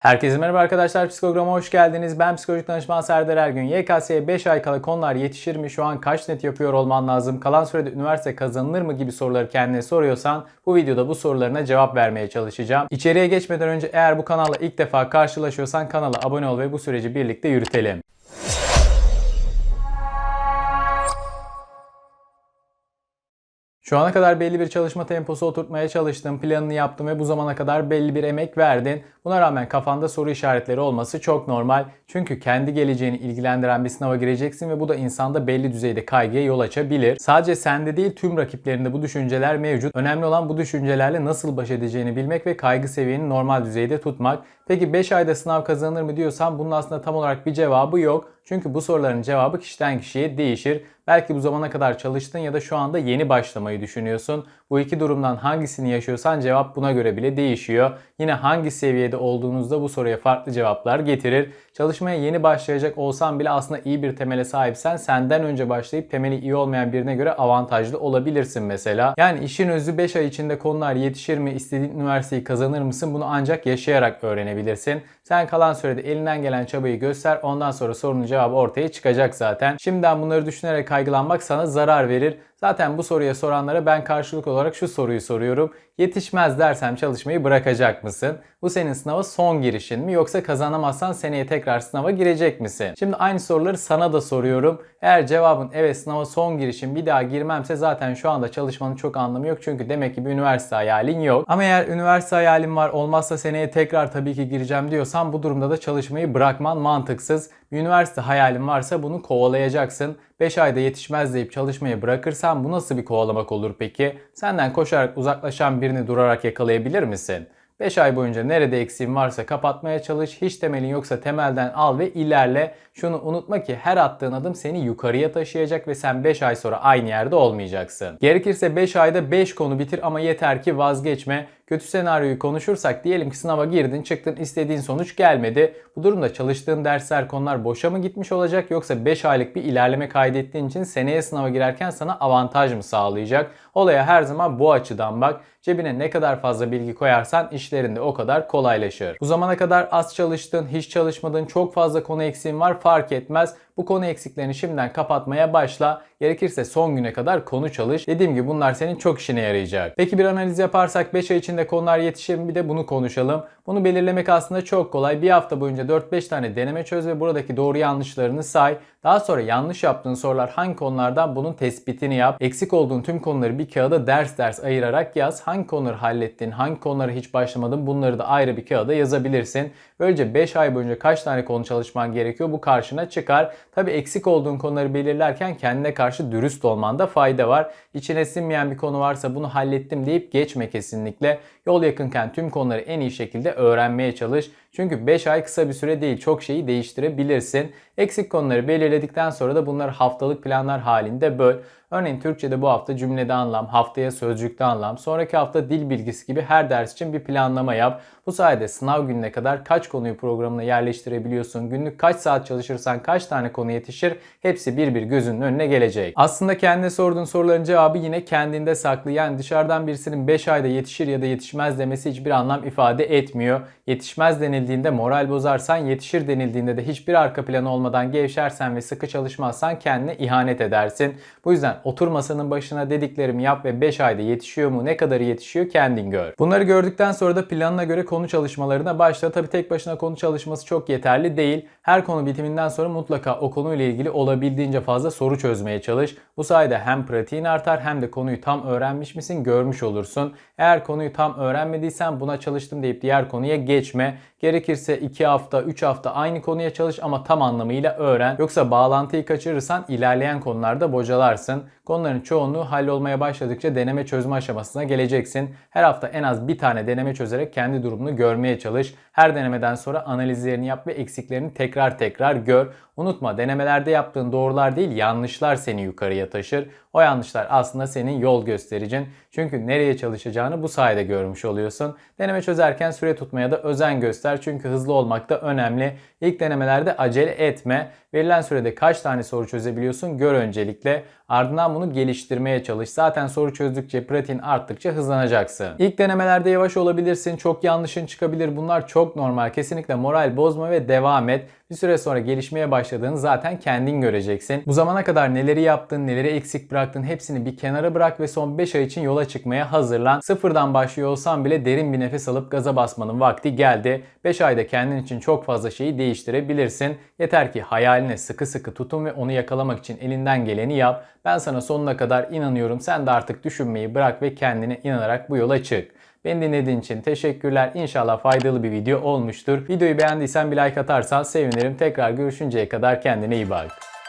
Herkese merhaba arkadaşlar. Psikogram'a hoş geldiniz. Ben psikolojik danışman Serdar Ergün. YKS'ye 5 ay kala konular yetişir mi? Şu an kaç net yapıyor olman lazım? Kalan sürede üniversite kazanılır mı gibi soruları kendine soruyorsan bu videoda bu sorularına cevap vermeye çalışacağım. İçeriye geçmeden önce eğer bu kanalla ilk defa karşılaşıyorsan kanala abone ol ve bu süreci birlikte yürütelim. Şu ana kadar belli bir çalışma temposu oturtmaya çalıştın, planını yaptın ve bu zamana kadar belli bir emek verdin. Buna rağmen kafanda soru işaretleri olması çok normal. Çünkü kendi geleceğini ilgilendiren bir sınava gireceksin ve bu da insanda belli düzeyde kaygıya yol açabilir. Sadece sende değil tüm rakiplerinde bu düşünceler mevcut. Önemli olan bu düşüncelerle nasıl baş edeceğini bilmek ve kaygı seviyeni normal düzeyde tutmak. Peki 5 ayda sınav kazanır mı diyorsan bunun aslında tam olarak bir cevabı yok. Çünkü bu soruların cevabı kişiden kişiye değişir. Belki bu zamana kadar çalıştın ya da şu anda yeni başlamayı düşünüyorsun. Bu iki durumdan hangisini yaşıyorsan cevap buna göre bile değişiyor. Yine hangi seviyede olduğunuzda bu soruya farklı cevaplar getirir. Çalışmaya yeni başlayacak olsan bile aslında iyi bir temele sahipsen senden önce başlayıp temeli iyi olmayan birine göre avantajlı olabilirsin mesela. Yani işin özü 5 ay içinde konular yetişir mi, istediğin üniversiteyi kazanır mısın bunu ancak yaşayarak öğrenebilirsin. Sen kalan sürede elinden gelen çabayı göster ondan sonra sorunun cevabı ortaya çıkacak zaten. Şimdiden bunları düşünerek kaygılanmak sana zarar verir. Zaten bu soruya soranlara ben karşılık olarak şu soruyu soruyorum. Yetişmez dersem çalışmayı bırakacak mısın? Bu senin sınava son girişin mi yoksa kazanamazsan seneye tekrar sınava girecek misin? Şimdi aynı soruları sana da soruyorum. Eğer cevabın evet sınava son girişim bir daha girmemse zaten şu anda çalışmanın çok anlamı yok. Çünkü demek ki bir üniversite hayalin yok. Ama eğer üniversite hayalin var olmazsa seneye tekrar tabii ki gireceğim diyorsan bu durumda da çalışmayı bırakman mantıksız. Bir üniversite hayalin varsa bunu kovalayacaksın. 5 ayda yetişmez deyip çalışmayı bırakırsan bu nasıl bir kovalamak olur peki? Senden koşarak uzaklaşan birini durarak yakalayabilir misin? 5 ay boyunca nerede eksiğin varsa kapatmaya çalış. Hiç temelin yoksa temelden al ve ilerle. Şunu unutma ki her attığın adım seni yukarıya taşıyacak ve sen 5 ay sonra aynı yerde olmayacaksın. Gerekirse 5 ayda 5 konu bitir ama yeter ki vazgeçme. Kötü senaryoyu konuşursak diyelim ki sınava girdin çıktın istediğin sonuç gelmedi. Bu durumda çalıştığın dersler konular boşa mı gitmiş olacak yoksa 5 aylık bir ilerleme kaydettiğin için seneye sınava girerken sana avantaj mı sağlayacak? Olaya her zaman bu açıdan bak. Cebine ne kadar fazla bilgi koyarsan işlerinde o kadar kolaylaşır. Bu zamana kadar az çalıştın, hiç çalışmadın, çok fazla konu eksiğin var fark etmez. Bu konu eksiklerini şimdiden kapatmaya başla. Gerekirse son güne kadar konu çalış. Dediğim gibi bunlar senin çok işine yarayacak. Peki bir analiz yaparsak 5 ay içinde konular yetişir mi bir de bunu konuşalım. Bunu belirlemek aslında çok kolay. Bir hafta boyunca 4-5 tane deneme çöz ve buradaki doğru yanlışlarını say. Daha sonra yanlış yaptığın sorular hangi konulardan bunun tespitini yap. Eksik olduğun tüm konuları bir kağıda ders ders ayırarak yaz. Hangi konuları hallettin, hangi konulara hiç başlamadın bunları da ayrı bir kağıda yazabilirsin. Böylece 5 ay boyunca kaç tane konu çalışman gerekiyor bu karşına çıkar. Tabi eksik olduğun konuları belirlerken kendine karşı dürüst olmanda fayda var. İçine sinmeyen bir konu varsa bunu hallettim deyip geçme kesinlikle. Yol yakınken tüm konuları en iyi şekilde öğrenmeye çalış. Çünkü 5 ay kısa bir süre değil çok şeyi değiştirebilirsin. Eksik konuları belirledikten sonra da bunları haftalık planlar halinde böl. Örneğin Türkçe'de bu hafta cümlede anlam, haftaya sözcükte anlam, sonraki hafta dil bilgisi gibi her ders için bir planlama yap. Bu sayede sınav gününe kadar kaç konuyu programına yerleştirebiliyorsun, günlük kaç saat çalışırsan kaç tane konu yetişir hepsi bir bir gözünün önüne gelecek. Aslında kendine sorduğun soruların cevabı yine kendinde saklı. Yani dışarıdan birisinin 5 ayda yetişir ya da yetişmez demesi hiçbir anlam ifade etmiyor. Yetişmez denildiğinde moral bozarsan, yetişir denildiğinde de hiçbir arka planı olmadan gevşersen ve sıkı çalışmazsan kendine ihanet edersin. Bu yüzden otur masanın başına dediklerimi yap ve 5 ayda yetişiyor mu, ne kadarı yetişiyor kendin gör. Bunları gördükten sonra da planına göre konu çalışmalarına başla. Tabi tek başına konu çalışması çok yeterli değil. Her konu bitiminden sonra mutlaka o konuyla ilgili olabildiğince fazla soru çözmeye çalış. Bu sayede hem pratiğin artar hem de konuyu tam öğrenmiş misin görmüş olursun. Eğer konuyu tam öğrenmediysen buna çalıştım deyip diğer konuya geçme. Gerekirse 2 hafta, 3 hafta aynı konuya çalış ama tam anlamıyla öğren. Yoksa bağlantıyı kaçırırsan ilerleyen konularda bocalarsın. Konuların çoğunluğu hallolmaya başladıkça deneme çözme aşamasına geleceksin. Her hafta en az bir tane deneme çözerek kendi durumunu görmeye çalış. Her denemeden sonra analizlerini yap ve eksiklerini tekrar tekrar gör. Unutma denemelerde yaptığın doğrular değil yanlışlar seni yukarıya taşır. O yanlışlar aslında senin yol göstericin. Çünkü nereye çalışacağını bu sayede görmüş oluyorsun. Deneme çözerken süre tutmaya da özen göster. Çünkü hızlı olmak da önemli. İlk denemelerde acele etme. Verilen sürede kaç tane soru çözebiliyorsun gör öncelikle. Ardından bunu geliştirmeye çalış. Zaten soru çözdükçe, pratiğin arttıkça hızlanacaksın. İlk denemelerde yavaş olabilirsin, çok yanlışın çıkabilir. Bunlar çok normal. Kesinlikle moral bozma ve devam et. Bir süre sonra gelişmeye başladığını zaten kendin göreceksin. Bu zamana kadar neleri yaptın, neleri eksik bıraktın hepsini bir kenara bırak ve son 5 ay için yola çıkmaya hazırlan. Sıfırdan başlıyor olsan bile derin bir nefes alıp gaza basmanın vakti geldi. 5 ayda kendin için çok fazla şeyi değiştirebilirsin. Yeter ki hayaline sıkı sıkı tutun ve onu yakalamak için elinden geleni yap. Ben sana sonuna kadar inanıyorum. Sen de artık düşünmeyi bırak ve kendine inanarak bu yola çık. Beni dinlediğin için teşekkürler. İnşallah faydalı bir video olmuştur. Videoyu beğendiysen bir like atarsan sevinirim. Tekrar görüşünceye kadar kendine iyi bak.